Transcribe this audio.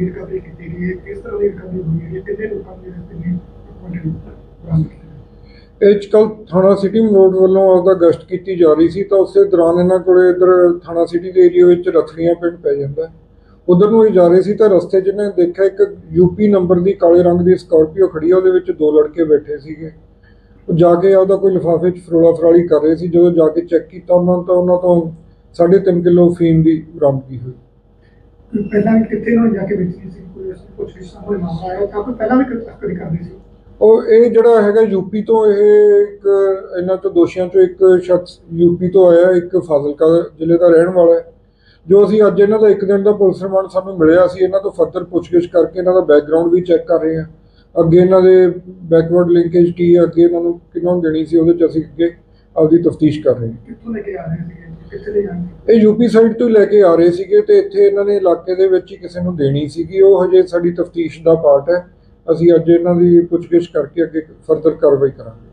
Recovery ਕੀਤੀ ਗਈ ਹੈ, ਕਿਸ ਤਰ੍ਹਾਂ ਦੀ ਰਿਕਵਰੀ ਹੋਈ ਹੈ, ਕਿੰਨੇ ਲੋਕਾਂ ਦੀ ਕਿੰਨੀ ਕੁਆਂਟੀਟੀ ਬਰਾਮਦ ਇਹ ਕੱਲ ਥਾਣਾ ਸਿਟੀ ਮਲੋਟ ਵੱਲੋਂ ਆਪਦਾ ਗਸ਼ਤ ਕੀਤੀ ਜਾ ਰਹੀ ਸੀ, ਤਾਂ ਉਸੇ ਦੌਰਾਨ ਇਹਨਾਂ ਕੋਲੇ ਇਧਰ ਥਾਣਾ ਸਿਟੀ ਦੇ ਏਰੀਆ ਵਿੱਚ ਰਥੜੀਆਂ ਪਿੰਡ ਪੈ ਜਾਂਦਾ ਉਧਰ ਨੂੰ ਇਹ ਜਾ ਰਹੇ ਸੀ ਤਾਂ ਰਸਤੇ 'ਚ ਇਹਨੇ ਦੇਖਿਆ ਇੱਕ ਯੂਪੀ ਨੰਬਰ ਦੀ ਕਾਲੇ ਰੰਗ ਦੀ ਸਕਾਰਪੀਓ ਖੜੀ ਆ, ਉਹਦੇ ਵਿੱਚ ਦੋ ਲੜਕੇ ਬੈਠੇ ਸੀਗੇ। ਉਹ ਜਾ ਕੇ ਆਪਦਾ ਕੋਈ ਲਿਫਾਫੇ 'ਚ ਫਰੋਲਾ ਫਰਾਲੀ ਕਰ ਰਹੇ ਸੀ, ਜਦੋਂ ਜਾ ਕੇ ਚੈੱਕ ਕੀਤਾ ਉਹਨਾਂ ਤੋਂ ਉਹਨਾਂ ਤੋਂ 3.5 ਕਿਲੋ ਫੀਮ ਦੀ ਬਰਾਮਦਗੀ ਹੋਈ। ਪਹਿਲਾਂ ਵੀ ਕਿੱਥੇ ਉਹਨਾਂ ਨੇ ਜਾ ਕੇ ਵੇਚੀ ਸੀ ਕੋਈ ਇਸ ਕੁਝ ਤਰ੍ਹਾਂ ਦਾ ਮਾਮਲਾ ਆਇਆ ਤਾਂ ਪਹਿਲਾਂ ਵੀ ਤਸਕਰੀ ਕਰਦੇ ਸੀ। ਉਹ ਇਹ ਜਿਹੜਾ ਹੈਗਾ ਯੂਪੀ ਤੋਂ ਇਹ ਇੱਕ ਇਹਨਾਂ ਤੋਂ ਦੋਸ਼ੀਆਂ ਚੋਂ ਇੱਕ ਸ਼ਖਸ ਯੂਪੀ ਤੋਂ ਆਇਆ ਇੱਕ ਫਾਜ਼ਿਲਕਾ ਜ਼ਿਲ੍ਹੇ ਦਾ ਰਹਿਣ ਵਾਲਾ ਹੈ। ਜੋ ਅਸੀਂ ਅੱਜ ਇਹਨਾਂ ਦਾ ਇੱਕ ਦਿਨ ਦਾ ਪੁਲਿਸ ਰਿਮਾਂਡ ਸਾਨੂੰ ਮਿਲਿਆ ਸੀ ਇਹਨਾਂ ਤੋਂ ਫਰਦਰ ਪੁੱਛਗਿੱਛ ਕਰਕੇ ਇਹਨਾਂ ਦਾ ਬੈਕਗ੍ਰਾਉਂਡ ਵੀ ਚੈੱਕ ਕਰ ਰਹੇ ਹਾਂ। ਅੱਗੇ ਇਹਨਾਂ ਦੇ ਬੈਕਵਰਡ ਲਿੰਕੇਜ ਕੀ ਹੈ ਅੱਗੇ ਇਹਨਾਂ ਨੂੰ ਕਿਹਨਾਂ ਨੂੰ ਦੇਣੀ ਸੀ ਉਹਦੇ ਚ ਅਸੀਂ ਅੱਗੇ ਆਪਦੀ ਤਫਤੀਸ਼ ਕਰ ਰਹੇ ਹਾਂ। ਕਿੱਥੋਂ ਲੈ ਕੇ ਆ ਰਹੇ ਸੀਗੇ? ਕਿੱਥੇ ਲੈ ਜਾਣਗੇ ਇਹ ਯੂਪੀ ਸਾਈਡ ਤੋਂ ਹੀ ਲੈ ਕੇ ਆ ਰਹੇ ਸੀਗੇ ਤੇ ਇੱਥੇ ਇਹਨਾਂ ਨੇ ਇਲਾਕੇ ਦੇ ਵਿੱਚ ਹੀ ਕਿਸੇ ਨੂੰ ਦੇਣੀ ਸੀਗੀ। ਉਹ ਹਜੇ ਸਾਡੀ ਤਫਤੀਸ਼ ਦਾ ਪਾਰਟ ਹੈ। ਅਸੀਂ ਅੱਜ ਇਹਨਾਂ ਦੀ ਪੁੱਛਗਿੱਛ ਕਰਕੇ ਅੱਗੇ ਫਰਦਰ ਕਾਰਵਾਈ ਕਰਾਂਗੇ।